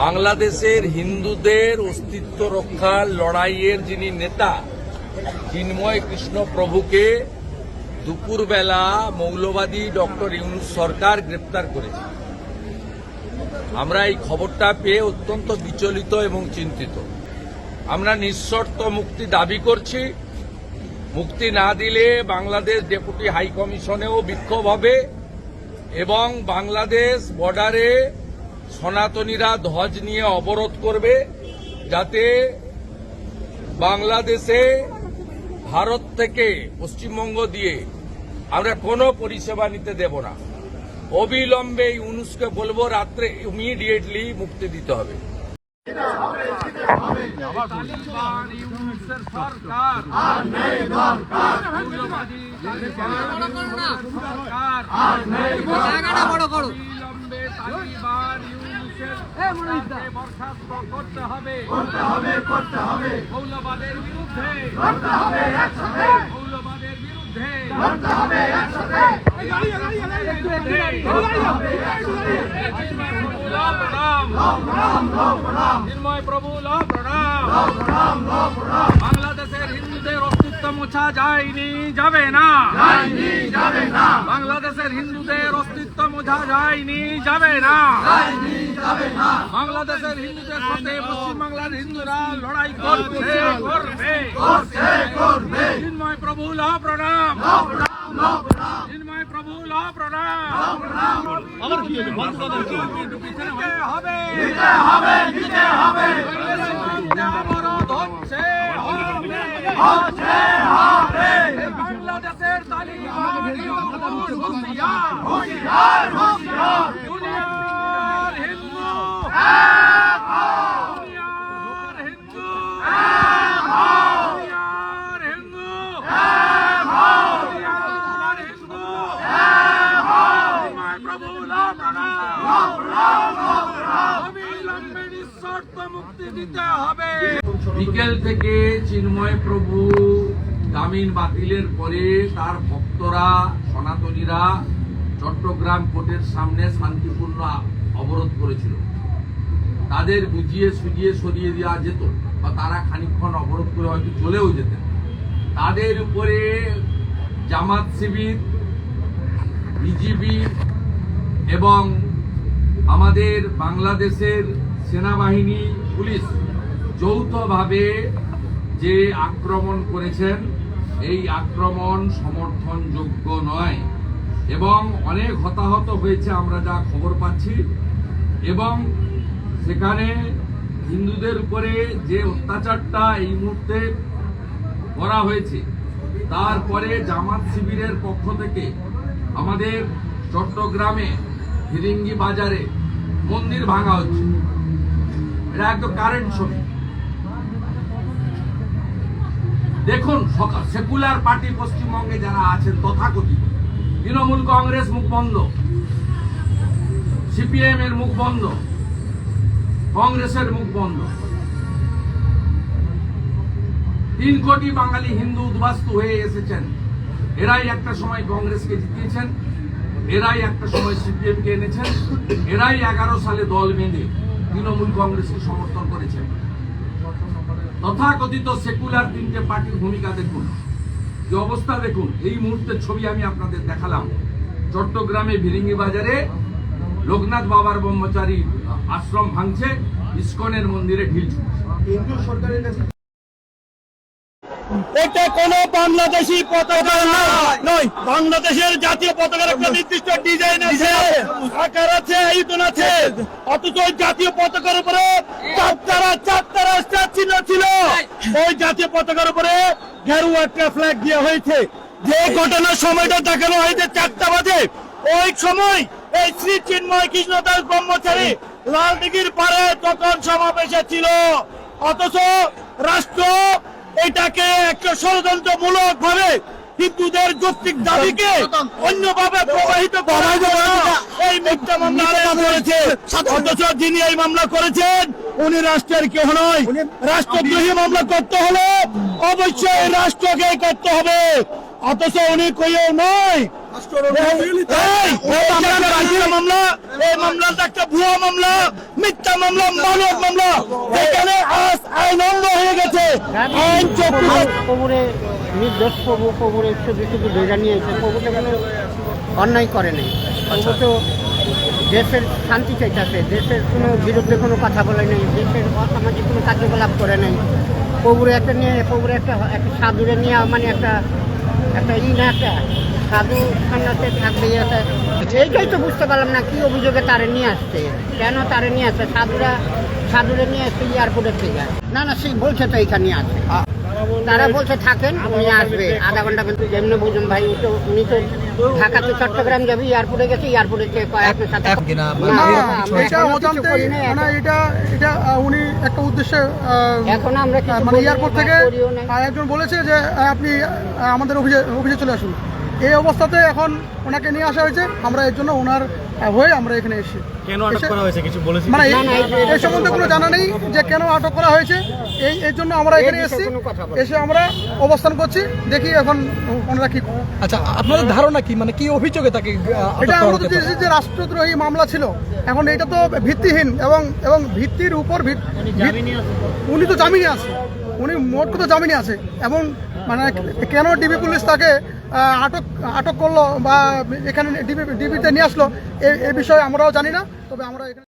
বাংলাদেশের হিন্দুদের অস্তিত্ব রক্ষার লড়াইয়ের যিনি নেতা চিন্ময় কৃষ্ণ প্রভুকে দুপুরবেলা মৌলবাদী ডক্টর ইউনুস সরকার গ্রেপ্তার করেছে। আমরা এই খবরটা পেয়ে অত্যন্ত বিচলিত এবং চিন্তিত। আমরা নিঃশর্ত মুক্তি দাবি করছি। মুক্তি না দিলে বাংলাদেশ ডেপুটি হাই কমিশনেও বিক্ষোভ হবে এবং বাংলাদেশ বর্ডারে সনাতনীরা ধ্বজ নিয়ে অবরোধ করবে যাতে বাংলাদেশে ভারত থেকে পশ্চিমবঙ্গ দিয়ে আমরা কোনো পরিষেবা নিতে দেব না। অবিলম্বে এই উনুসকে বলব রাত্রে ইমিডিয়েটলি মুক্তি দিতে হবে। সরকার বরখাস্ত করতে হবে করতে হবে করতে হবে মৌলবাদের বিরুদ্ধে করতে হবে একসাথে মৌলবাদের বিরুদ্ধে করতে হবে একসাথে চিন্ময় প্রভু ল প্রণাম বাংলাদেশের হিন্দুদের অস্তিত্ব মোছা যায়নি যাবে না যাবে না বাংলাদেশের হিন্দুদের অস্তিত্ব মোছা যায়নি যাবে না যায়নি যাবে না বাংলাদেশের হিন্দুদের সাথে পশ্চিমবাংলার হিন্দুরা লড়াই করছে করবে করবে চিন্ময় প্রভু ল প্রণাম। প্রণাম লো প্রণাম। চিন্ময় প্রভু ল প্রণাম। হবে? হবে হবে অবরোধ হচ্ছে বাংলাদেশের তালিবান হুঁশিয়ার হুঁশিয়ার। হুঁশিয়ার দুনিয়ার হিন্দু এক হও দুনিয়ার হিন্দু এক হও দুনিয়ার হিন্দু এক হও দুনিয়ার হিন্দু এক হও চিন্ময় প্রভু লা প্রণাম প্রণাম লো প্রণাম অবিলম্বে নিঃশর্ত মুক্তি বিকেল থেকে চিন্ময় প্রভু জামিন বাতিলের পরে তার ভক্তরা, সনাতনীরা চট্টগ্রাম কোর্টের সামনে শান্তিপূর্ণ অবরোধ করেছিল। তাদের বুঝিয়ে সুজিয়ে সরিয়ে দেওয়া যেত বা তারা খানিকক্ষণ অবরোধ করে হয়তো চলেও যেতেন। তাদের উপরে জামাত শিবির, বিজিবি এবং আমাদের বাংলাদেশের সেনাবাহিনী, পুলিশ যৌথভাবে যে আক্রমণ করেছেন, এই আক্রমণ সমর্থনযোগ্য নয়। এবং অনেক হতাহত হয়েছে আমরা যা খবর পাচ্ছি। এবং সেখানে হিন্দুদের উপরে যে অত্যাচারটা এই মুহূর্তে করা হয়েছে, তারপরে জামাত শিবিরের পক্ষ থেকে আমাদের চট্টগ্রামে ফিরিঙ্গি বাজারে মন্দির ভাঙা হচ্ছে। এটা একদম কারেন্ট ছবি দেখুন সকাল সেকুলার পার্টি পশ্চিমবঙ্গে যারা আছেন তথাকথিত। তৃণমূল কংগ্রেস মুখ বন্ধ। সিপিএম এর মুখ বন্ধ। কংগ্রেসের মুখ বন্ধ। তিন কোটি বাঙালি হিন্দু উদ্বাস্তু হয়ে এসেছেন। এরাই একটা সময় কংগ্রেসকে জিতিয়েছেন। এরাই একটা সময় সিপিএম কে এনেছেন। এরাই এগারো সালে দল বেঁধে তৃণমূল কংগ্রেসকে সমর্থন করেছেন। তথাকথিত সেকুলার তিনটে পার্টির ভূমিকা দেখুন। যে অবস্থা দেখুন, এই মুহূর্তের ছবি আমি আপনাদের দেখালাম। চট্টগ্রামে ভিরিঙ্গি বাজারে লোকনাথ বাবার ব্রহ্মচারী আশ্রম ভাঙছে, ইস্কনের মন্দিরে ঢিল এটা কোন বাংলাদেশি পতাকা নয়। বাংলাদেশের জাতীয় পতাকার একটা নির্দিষ্ট ডিজাইন আছে। আকার আছে আয়তন আছে। অথচ ওই জাতীয় পতাকার উপরে চারতারা চারতারা স্টার চিহ্ন ছিল। ওই জাতীয় পতাকার উপরে গেরুয়া একটা ফ্ল্যাগ দেওয়া হয়েছে। যে ঘটনার সময়টা দেখানো হয়েছে চারটা বাজে ওই সময় এই শ্রী চিন্ময় কৃষ্ণ দাস ব্রহ্মচারী লাল দিঘির পারে তখন সমাবেশে ছিল। অথচ রাষ্ট্র এটাকে একটা ষড়যন্ত্রমূলক ভাবে হিন্দুদের যৌক্তিক দাবিকে অন্যভাবে প্রবাহিত করা এই মিথ্যা মামলা করেছে। অথচ যিনি এই মামলা করেছেন উনি রাষ্ট্রের কেহ নয়। রাষ্ট্রদ্রোহী মামলা করতে হলে অবশ্যই রাষ্ট্রকে করতে হবে। অথচ উনি কেউ নয় মামলা এই মামলাটা একটা ভুয়া মামলা মিথ্যা মামলা মানব মামলা। এখানে আজ আইন অঙ্গ হয়ে গেছে। আইন চক্র নির্দোষ প্রভু কবরে শুধু শুধু ধরে নিয়ে প্রভু তো কোনো অন্যায় করে নাই। প্রভু তো দেশের শান্তি চাইতেছে। দেশের কোনো বিরুদ্ধে কোনো কথা বলে নেই। দেশের অসামাজিক কোনো কার্যকলাপ করে নেই। প্রভুরে একটা নিয়ে প্রভুরে একটা একটা সাধুরে নিয়ে মানে একটা একটা ই না একটা সাধু সামনাতে থাকবে এইটাই তো বুঝতে পারলাম না কি অভিযোগে তারে নিয়ে আসছে? কেন তারে নিয়ে আসছে? সাধুরা সাধুরে নিয়ে আসছে এয়ারপোর্টের থেকে। না না সেই বলছে তো এইখানে আছে। তারা বলছে থাকেন উনি আসবে। আধা ঘণ্টা কিন্তু যেমনি বুঝুন ভাই তো উনি তো ঢাকা তো চট্টগ্রাম যাবে এয়ারপোর্টে গেছে এয়ারপোর্টে মানে এখন- এটা এটা উনি একটা উদ্দেশ্যে আহ, এখন আমরা মানে এয়ারপোর্ট থেকে নাই। আহ, একজন বলেছে যে আপনি আমাদের অফিসে অফিসে চলে আসুন। এই অবস্থাতে এখন ওনাকে নিয়ে আসা হয়েছে। আমরা এর জন্য ওনার হয়ে আমরা এখানে এসেছি। কেন আটক করা হয়েছে? কিছু বলেছি মানে এই- না, না, এই- এই সম্বন্ধে কোনো জানা নেই যে কেন আটক করা হয়েছে। এই এর জন্য আমরা এখানে এসেছি। এসে আমরা অবস্থান করছি। দেখি এখন ওনারা কি আচ্ছা আপনাদের ধারণা কি? মানে কি অভিযোগে তাকে এটা আমরা তো দেখেছি যে রাষ্ট্রদ্রোহী মামলা ছিল। এখন এটা তো ভিত্তিহীন এবং এবং ভিত্তির উপর উনি তো? জামিনে আছে। উনি মোট কথা জামিনে আছে। এবং মানে কেন ডিবি পুলিশ তাকে আটক আটক করল বা এখানে ডিবি ডিবিতে নিয়ে আসলো এ বিষয়ে আমরাও জানি না, তবে আমরা এখানে